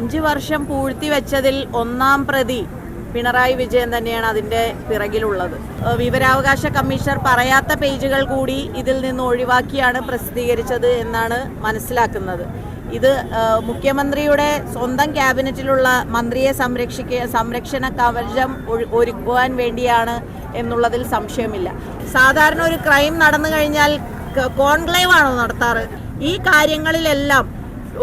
അഞ്ച് വർഷം പൂഴ്ത്തി വെച്ചതിൽ ഒന്നാം പ്രതി പിണറായി വിജയൻ തന്നെയാണ് അതിന്റെ പിറകിലുള്ളത്. വിവരാവകാശ കമ്മീഷണർ പറയാത്ത പേജുകൾ കൂടി ഇതിൽ നിന്ന് ഒഴിവാക്കിയാണ് പ്രസിദ്ധീകരിച്ചത് എന്നാണ് മനസ്സിലാക്കുന്നത്. ഇത് മുഖ്യമന്ത്രിയുടെ സ്വന്തം ക്യാബിനറ്റിലുള്ള മന്ത്രിയെ സംരക്ഷിക്ക സംരക്ഷണ കവചം ഒരുക്കുവാൻ വേണ്ടിയാണ് എന്നുള്ളതിൽ സംശയമില്ല. സാധാരണ ഒരു ക്രൈം നടന്നു കഴിഞ്ഞാൽ കോൺക്ലേവ് ആണോ നടത്താറ്? ഈ കാര്യങ്ങളിലെല്ലാം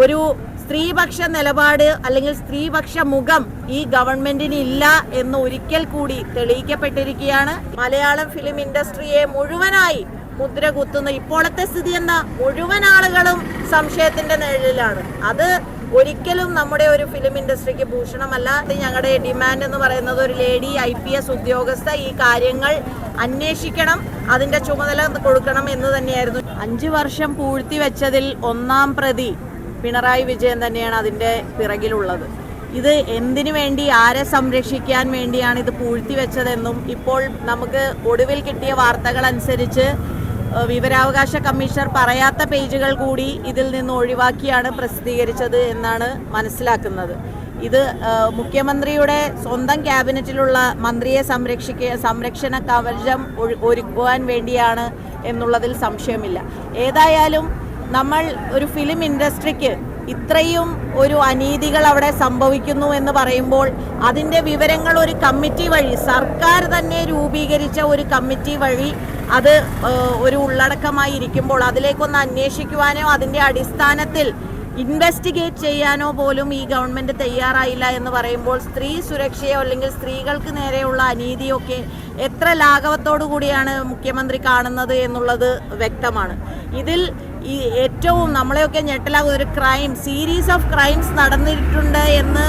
ഒരു സ്ത്രീപക്ഷ നിലപാട് അല്ലെങ്കിൽ സ്ത്രീപക്ഷ മുഖം ഈ ഗവൺമെന്റിന് ഇല്ല എന്ന് ഒരിക്കൽ കൂടി തെളിയിക്കപ്പെട്ടിരിക്കുകയാണ്. മലയാളം ഫിലിം ഇൻഡസ്ട്രിയെ മുഴുവനായി മുദ്ര കുത്തുന്ന ഇപ്പോഴത്തെ സ്ഥിതി എന്ന മുഴുവൻ ആളുകളും സംശയത്തിന്റെ നിഴലിലാണ്. അത് ഒരിക്കലും നമ്മുടെ ഒരു ഫിലിം ഇൻഡസ്ട്രിക്ക് ഭൂഷണമല്ല. ഞങ്ങളുടെ ഡിമാൻഡ് എന്ന് പറയുന്നത് ഒരു ലേഡി ഐ പി എസ് ഉദ്യോഗസ്ഥ ഈ കാര്യങ്ങൾ അന്വേഷിക്കണം അതിന്റെ ചുമതല കൊടുക്കണം എന്ന് തന്നെയായിരുന്നു. അഞ്ചു വർഷം പൂഴ്ത്തി വെച്ചതിൽ ഒന്നാം പ്രതി പിണറായി വിജയൻ തന്നെയാണ് അതിന്റെ പിറകിലുള്ളത്. ഇത് എന്തിനു വേണ്ടി ആരെ സംരക്ഷിക്കാൻ വേണ്ടിയാണ് ഇത് പൂഴ്ത്തി വെച്ചതെന്നും ഇപ്പോൾ നമുക്ക് ഒടുവിൽ കിട്ടിയ വാർത്തകൾ അനുസരിച്ച് വിവരാവകാശ കമ്മീഷണർ പറയാത്ത പേജുകൾ കൂടി ഇതിൽ നിന്ന് ഒഴിവാക്കിയാണ് പ്രസിദ്ധീകരിച്ചത് എന്നാണ് മനസ്സിലാക്കുന്നത്. ഇത് മുഖ്യമന്ത്രിയുടെ സ്വന്തം ക്യാബിനറ്റിലുള്ള മന്ത്രിയെ സംരക്ഷിക്ക സംരക്ഷണ കവചം ഒരുക്കുവാൻ വേണ്ടിയാണ് എന്നുള്ളതിൽ സംശയമില്ല. ഏതായാലും നമ്മൾ ഒരു ഫിലിം ഇൻഡസ്ട്രിക്ക് ഇത്രയും ഒരു അനീതികൾ അവിടെ സംഭവിക്കുന്നു എന്ന് പറയുമ്പോൾ അതിന്റെ വിവരങ്ങൾ ഒരു കമ്മിറ്റി വഴി സർക്കാർ തന്നെ രൂപീകരിച്ച ഒരു കമ്മിറ്റി വഴി അത് ഒരു ഉള്ളടക്കമായി ഇരിക്കുമ്പോൾ അതിലേക്കൊന്ന് അന്വേഷിക്കുവാനോ അതിന്റെ അടിസ്ഥാനത്തിൽ ഇൻവെസ്റ്റിഗേറ്റ് ചെയ്യാനോ പോലും ഈ ഗവൺമെന്റ് തയ്യാറായില്ല എന്ന് പറയുമ്പോൾ സ്ത്രീ സുരക്ഷയോ അല്ലെങ്കിൽ സ്ത്രീകൾക്ക് നേരെയുള്ള അനീതിയൊക്കെ എത്ര ലാഘവത്തോടു കൂടിയാണ് മുഖ്യമന്ത്രി കാണുന്നത് എന്നുള്ളത് വ്യക്തമാണ്. ഇതിൽ ഈ ഏറ്റവും നമ്മളെയൊക്കെ ഞെട്ടലാകുന്ന ഒരു ക്രൈം സീരീസ് ഓഫ് ക്രൈംസ് നടന്നിട്ടുണ്ട് എന്ന്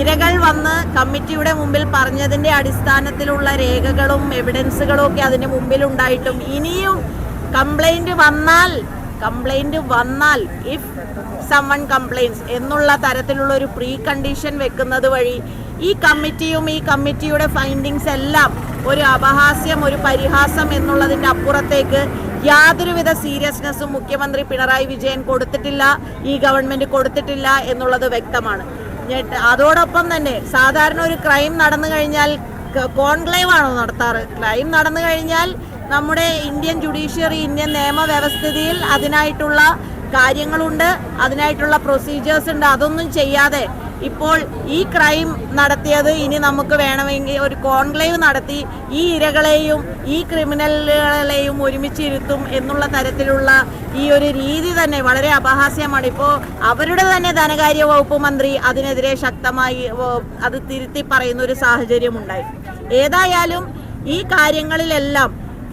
ഇരകൾ വന്ന് കമ്മിറ്റിയുടെ മുമ്പിൽ പറഞ്ഞതിന്റെ അടിസ്ഥാനത്തിലുള്ള രേഖകളും എവിഡൻസുകളും ഒക്കെ അതിന് മുമ്പിൽ ഉണ്ടായിട്ടും ഇനിയും കംപ്ലൈന്റ് വന്നാൽ കംപ്ലൈന്റ് വന്നാൽ ഇഫ് സമ്മൺ കംപ്ലൈൻസ് എന്നുള്ള തരത്തിലുള്ള ഒരു പ്രീ കണ്ടീഷൻ വെക്കുന്നത് വഴി ഈ കമ്മിറ്റിയും ഈ കമ്മിറ്റിയുടെ ഫൈൻഡിങ്സ് എല്ലാം ഒരു അപഹാസ്യം ഒരു പരിഹാസം എന്നുള്ളതിന്റെ അപ്പുറത്തേക്ക് യാതൊരുവിധ സീരിയസ്നെസ്സും മുഖ്യമന്ത്രി പിണറായി വിജയൻ കൊടുത്തിട്ടില്ല ഈ ഗവൺമെന്റ് കൊടുത്തിട്ടില്ല എന്നുള്ളത് വ്യക്തമാണ്. അതോടൊപ്പം തന്നെ സാധാരണ ഒരു ക്രൈം നടന്നു കഴിഞ്ഞാൽ കോൺക്ലേവ് ആണോ നടത്താറ്? ക്രൈം നടന്നു കഴിഞ്ഞാൽ നമ്മുടെ ഇന്ത്യൻ ജുഡീഷ്യറി ഇന്ത്യൻ നിയമവ്യവസ്ഥിതിയിൽ അതിനായിട്ടുള്ള കാര്യങ്ങളുണ്ട് അതിനായിട്ടുള്ള പ്രൊസീജിയേഴ്സ് ഉണ്ട് അതൊന്നും ചെയ്യാതെ ഇപ്പോൾ ഈ ക്രൈം നടത്തിയത് ഇനി നമുക്ക് വേണമെങ്കിൽ ഒരു കോൺക്ലേവ് നടത്തി ഈ ഇരകളെയും ഈ ക്രിമിനലുകളെയും ഒരുമിച്ചിരുത്തും എന്നുള്ള തരത്തിലുള്ള ഈ ഒരു രീതി തന്നെ വളരെ അപഹാസ്യമാണ്. ഇപ്പോൾ അവരുടെ തന്നെ ധനകാര്യ വകുപ്പ് മന്ത്രി അതിനെതിരെ ശക്തമായി അത് തിരുത്തി പറയുന്ന ഒരു സാഹചര്യമുണ്ടായി. ഏതായാലും ഈ കാര്യങ്ങളിലെല്ലാം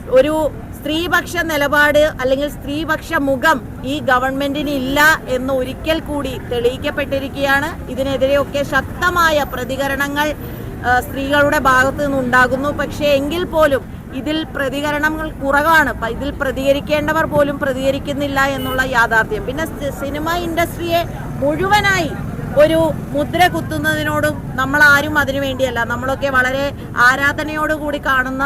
ഒരു സ്ത്രീപക്ഷ നിലപാട് അല്ലെങ്കിൽ സ്ത്രീപക്ഷ മുഖം ഈ ഗവൺമെന്റിന് ഇല്ല എന്ന് ഒരിക്കൽ കൂടി തെളിയിക്കപ്പെട്ടിരിക്കുകയാണ്. ഇതിനെതിരെയൊക്കെ ശക്തമായ പ്രതികരണങ്ങൾ സ്ത്രീകളുടെ ഭാഗത്ത് നിന്നുണ്ടാകുന്നു. പക്ഷേ എങ്കിൽ പോലും ഇതിൽ പ്രതികരണങ്ങൾ കുറവാണ്. ഇതിൽ പ്രതികരിക്കേണ്ടവർ പോലും പ്രതികരിക്കുന്നില്ല എന്നുള്ള യാഥാർത്ഥ്യം. പിന്നെ സിനിമ ഇൻഡസ്ട്രിയെ മുഴുവനായി ഒരു മുദ്ര കുത്തുന്നതിനോടും നമ്മൾ ആരും അതിനു വേണ്ടിയല്ല. നമ്മളൊക്കെ വളരെ ആരാധനയോടുകൂടി കാണുന്ന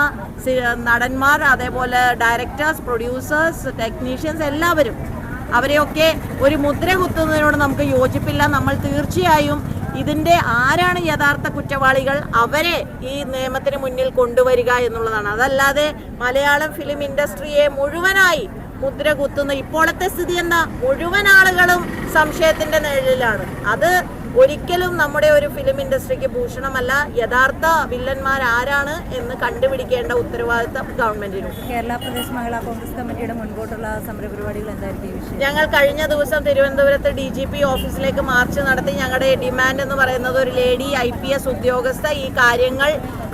നടന്മാർ അതേപോലെ ഡയറക്ടേഴ്സ് പ്രൊഡ്യൂസേഴ്സ് ടെക്നീഷ്യൻസ് എല്ലാവരും അവരെയൊക്കെ ഒരു മുദ്ര കുത്തുന്നതിനോട് നമുക്ക് യോജിപ്പില്ല. നമ്മൾ തീർച്ചയായും ഇതിന്റെ ആരാണ് യഥാർത്ഥ കുറ്റവാളികൾ അവരെ ഈ നിയമത്തിന് മുന്നിൽ കൊണ്ടുവരിക എന്നുള്ളതാണ്. അതല്ലാതെ മലയാളം ഫിലിം ഇൻഡസ്ട്രിയെ മുഴുവനായി മുദ്ര കുത്തുന്ന ഇപ്പോഴത്തെ സ്ഥിതി എന്താ? മുഴുവൻ ആളുകളും സംശയത്തിന്റെ നിഴലിലാണ്. അത് ഒരിക്കലും നമ്മുടെ ഒരു ഫിലിം ഇൻഡസ്ട്രിക്ക് ഭൂഷണമല്ല. യഥാർത്ഥ വില്ലന്മാർ ആരാണ് എന്ന് കണ്ടുപിടിക്കേണ്ട ഉത്തരവാദിത്തം ഗവൺമെന്റിനും. കേരള പ്രദേശ് മഹിളാ കോൺഗ്രസ് കമ്മിറ്റിയുടെ മുൻപോട്ടുള്ള സമരപരിപാടികൾ എന്തായിരിക്കും ഞങ്ങൾ കഴിഞ്ഞ ദിവസം തിരുവനന്തപുരത്ത് ഡി ജി പി ഓഫീസിലേക്ക് മാർച്ച് നടത്തി ഞങ്ങളുടെ ഡിമാൻഡ് എന്ന് പറയുന്നത് ഒരു ലേഡി ഐ പി എസ് ഉദ്യോഗസ്ഥ ഈ കാര്യങ്ങൾ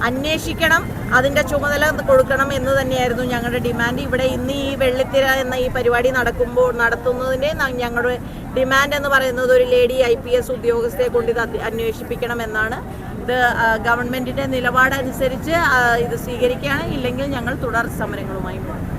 അന്വേഷിക്കണം അതിന്റെ ചുമതല കൊടുക്കണം എന്ന് തന്നെയായിരുന്നു ഞങ്ങളുടെ ഡിമാൻഡ്. ഇവിടെ ഇന്ന് ഈ വെള്ളിത്തിര എന്ന ഈ പരിപാടി നടക്കുമ്പോൾ നടത്തുന്നതിന്റെ ഞങ്ങളുടെ ഡിമാൻഡ് എന്ന് പറയുന്നത് ഒരു ലേഡി ഐ പി എസ് ഉദ്യോഗസ്ഥയെ കൊണ്ട് ഇത് അന്വേഷിപ്പിക്കണമെന്നാണ്. ഇത് ഗവൺമെന്റിന്റെ നിലപാടനുസരിച്ച് ഇത് സ്വീകരിക്കുകയാണ്. ഇല്ലെങ്കിൽ ഞങ്ങൾ തുടർ സമരങ്ങളുമായി പോകും.